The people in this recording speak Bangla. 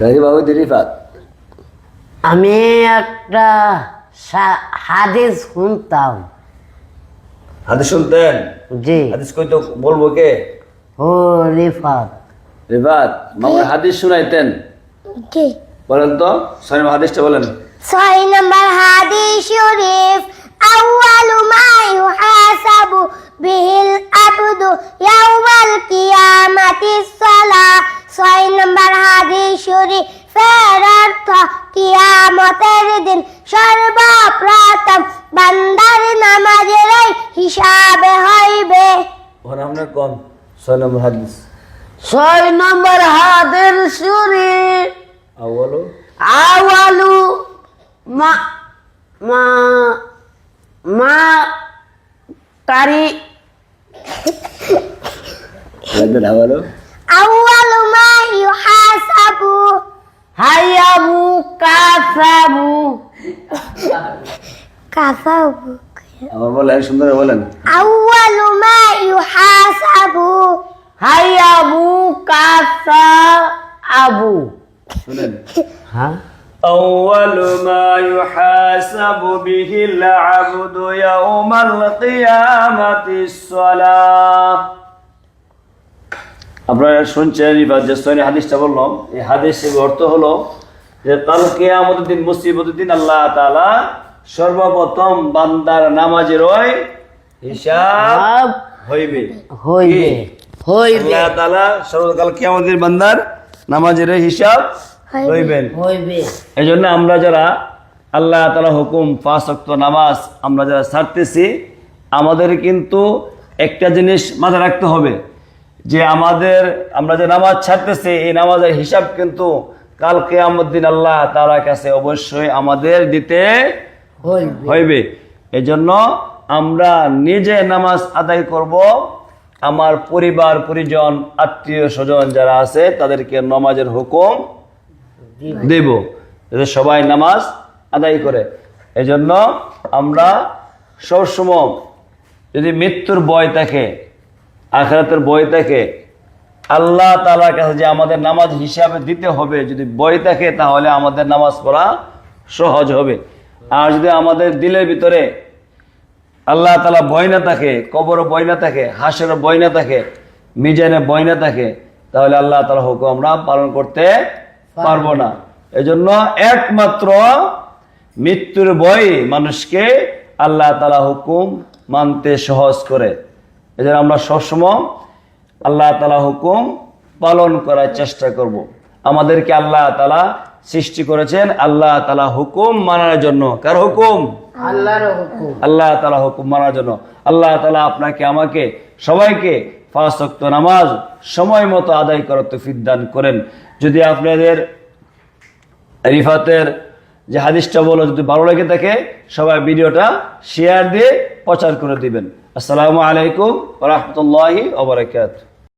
বাবু আমি একটা হাদিস শুনতাম। হাদিস শুনতেন? জি। হাদিস কই তো বলব কে? ও রিফাত। রিফাত মামুর হাদিস শুনাইতেন। জি বলেন তো সরিম হাদিসটা বলেন। ছয় নম্বর হাদিস শরীফ আউয়ালু মা ইউহাসাবু বিহিল আবদু ইয়াউমাল কিয়ামাতি সর্বপ্রথম বান্দার নামাজের হিসাবে হইবে। ওখানে আপনার কোন ছয় নম্বর হাদিস। ছয় নম্বর হাদিস শরীফ আউয়ালু। আওয়ালু মা মা মা তারি। লাগবেন আউয়ালু। আউয়ালু মা ইউহাসাবু। হায়াবু কাসাবু। কাসাবু আমার বলেন সুন্দর করে বলেন আউয়ালু মা ইউহাসাবু হায়াবু কাসা আবু শুনেন হ্যাঁ أول ما يحاسب به العبد يوم القيامة الصلاة আপনারা শুনছেন এবার যে সৈন্য হাদিসটা বললাম এই হাদিসের অর্থ হলো যে কাল কেয়ামতের দিন মুসিবতের দিন আল্লাহ তাআলা সর্বপ্রথম বান্দার নামাজের ওই হিসাব হইবে। হইবে। হইবে। আল্লাহ তাআলা সর্বকাল কেয়ামতের বান্দার নামাজের হিসাব হইবেন। হইবে। এই জন্য আমরা যারা আল্লাহ তালা হুকুম পাঁচ নামাজ আমরা যারা ছাড়তেছি আমাদের কিন্তু একটা জিনিস মাথায় রাখতে হবে যে আমাদের আমরা যে নামাজ ছাড়তেছি এই নামাজের হিসাব কিন্তু কাল কেয়ামত দিন আল্লাহ তালার কাছে অবশ্যই আমাদের দিতে হইবে। এজন্য আমরা নিজে নামাজ আদায় করব। আমার পরিবার পরিজন আত্মীয় স্বজন যারা আছে তাদেরকে নামাজের হুকুম দেব। যাতে সবাই নামাজ আদায় করে। এজন্য আমরা সবসময় যদি মৃত্যুর বয় থাকে আখরাতের ভয় থাকে আল্লাহ তালার কাছে যে আমাদের নামাজ হিসাবে দিতে হবে, যদি বই থাকে তাহলে আমাদের নামাজ পড়া সহজ হবে। আর যদি আমাদের দিলের ভিতরে আল্লাহ তালা বই না থাকে, কবরও বই না থাকে হাঁসেরও বই না থাকে মিজানে বই না থাকে, তাহলে আল্লাহ তালা হুকুম আমরা পালন করতে পারব না। এজন্য একমাত্র মৃত্যুর বই মানুষকে আল্লাহ তালা হুকুম মানতে সহজ করে। এজন্য আমরা সবসময় আল্লাহ তালা হুকুম পালন করার চেষ্টা করব। আমাদেরকে আল্লাহ তালা সৃষ্টি করেছেন আল্লাহ তালা হুকুম মানার জন্য। কার হুকুম? আল্লাহ তালা হুকুম মানার জন্য। আল্লাহ তালা আপনাকে আমাকে সবাইকে ওয়াক্ত নামাজ সময় মতো আদায় করার তৌফিক দান করেন। যদি আপনাদের রিফাতের যে হাদিসটা বলো যদি ভালো লেগে থাকে সবাই ভিডিওটা শেয়ার দিয়ে প্রচার করে দিবেন। আসসালামু আলাইকুম রহমতুল্লাহি ওবরাকাত